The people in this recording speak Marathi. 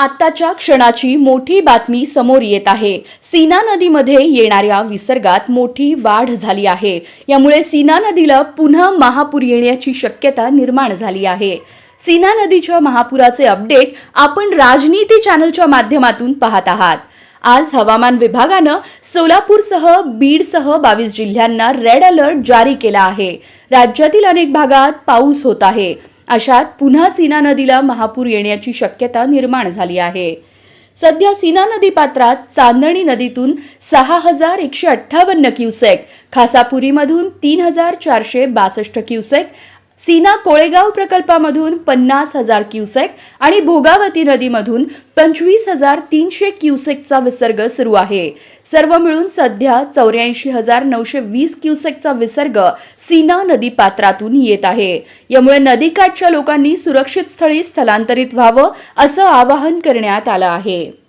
आत्ताच्या क्षणाची मोठी बातमी समोर येत आहे. सीना नदीमध्ये येणाऱ्या विसर्गात मोठी वाढ झाली आहे. यामुळे सीना नदीला पुन्हा महापूर येण्याची शक्यता निर्माण झाली आहे. सीना नदीच्या महापुराचे अपडेट आपण राजनीती चॅनलच्या माध्यमातून पाहत आहात. आज हवामान विभागानं सोलापूरसह बीडसह बावीस जिल्ह्यांना रेड अलर्ट जारी केला आहे. राज्यातील अनेक भागात पाऊस होत आहे. अशात पुन्हा सीना नदीला महापूर येण्याची शक्यता निर्माण झाली आहे. सध्या सीना नदी पात्रात चांदणी नदीतून सहा हजार एकशे अठ्ठावन्न क्युसेक खासापुरीमधून तीन हजार चारशे बासष्ट क्युसेक सीना कोळेगाव प्रकल्पामधून पन्नास हजार क्युसेक आणि भोगावती नदीमधून पंचवीस हजार तीनशे क्युसेकचा विसर्ग सुरू आहे. सर्व मिळून सध्या चौऱ्याऐंशी हजार नऊशे वीस क्युसेकचा विसर्ग सीना नदी पात्रातून येत आहे. यामुळे नदीकाठच्या लोकांनी सुरक्षित स्थळी स्थलांतरित व्हावं असं आवाहन करण्यात आलं आहे.